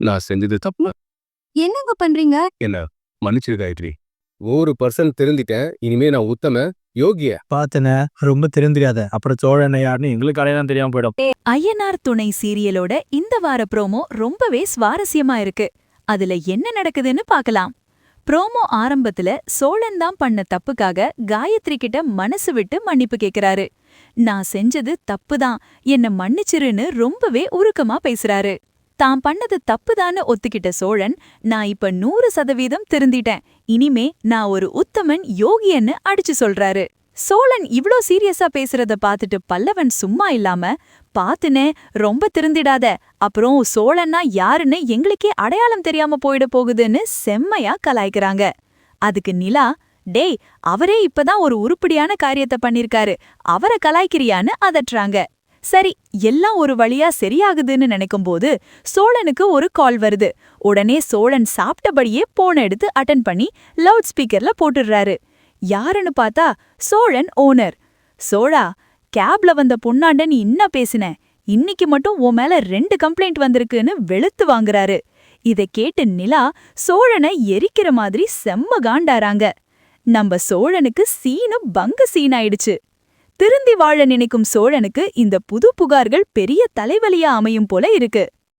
நான் செஞ்சது தப்பு. என்னங்க பண்றீங்க? என்ன மன்னிச்சிரு காயத்ரி. ஒரு பர்சன்ட் திருந்திட்டேன் இனிமே நான் உத்தம யோகிய. பார்த்தன ரொம்ப தெரிஞ்சிடாத அப்புறம் சோழனை யாருன்னு எங்களுக்கு அடையாளம் தெரியாம போயிடும். ஐயனார் துணை சீரியலோட இந்த வார ப்ரோமோ ரொம்பவே சுவாரஸ்யமா இருக்கு. அதுல என்ன நடக்குதுன்னு பார்க்கலாம் ப்ரோமோ ஆரம்பத்துல சோழன் தான் பண்ண தப்புக்காக காயத்ரி கிட்ட மனசு விட்டு மன்னிப்பு கேக்குறாரு. நான் செஞ்சது தப்புதான் என்ன மன்னிச்சிருன்னு ரொம்பவே உருக்கமா பேசுறாரு. தான் பண்ணது தப்புதான்னு ஒத்துக்கிட்ட சோழன் நான் இப்ப நூறு சதவீதம் திருந்திட்டேன். இனிமே நான் ஒரு உத்தமன் யோகியன்னு அடிச்சு சொல்றாரு. சோழன் இவ்ளோ சீரியஸா பேசுறத பாத்துட்டு பல்லவன் சும்மா இல்லாம பாத்துனே ரொம்ப திருந்திடாத. அப்புறம் சோழன்னா யாருன்னு எங்களுக்கே அடையாளம் தெரியாம போயிட போகுதுன்னு செம்மையா கலாய்க்கறாங்க. அதுக்கு நிலா டேய் அவரே இப்பதான் ஒரு உருப்படியான காரியத்தை பண்ணிருக்காரு. அவரை கலாய்க்கிறியான்னு அதட்டுறாங்க. சரி எல்லாம் ஒரு வழியா சரியாகுதுன்னு நினைக்கும்போது சோழனுக்கு ஒரு கால் வருது. உடனே சோழன் சாப்பிட்டபடியே போன் எடுத்து அட்டன் பண்ணி லவுட் ஸ்பீக்கர்ல போட்டுடுறாரு. யாருன்னு பார்த்தா சோழன் ஓனர் சோழா கேப்ல வந்த பொண்ணாண்ட நீ இன்ன பேசின? இன்னைக்கு மட்டும் உன் மேல ரெண்டு கம்ப்ளைண்ட் வந்திருக்குன்னு வெளுத்து வாங்குறாரு. இதை கேட்டு நிலா சோழனை எரிக்கிற மாதிரி செம்ம காண்டாராங்க. நம்ம சோழனுக்கு சீனு பங்க சீனாயிடுச்சு. திருந்தி வாழ நினைக்கும் சோழனுக்கு இந்த புது புகார்கள் பெரிய தலைவலியா அமையும் போல இருக்கு.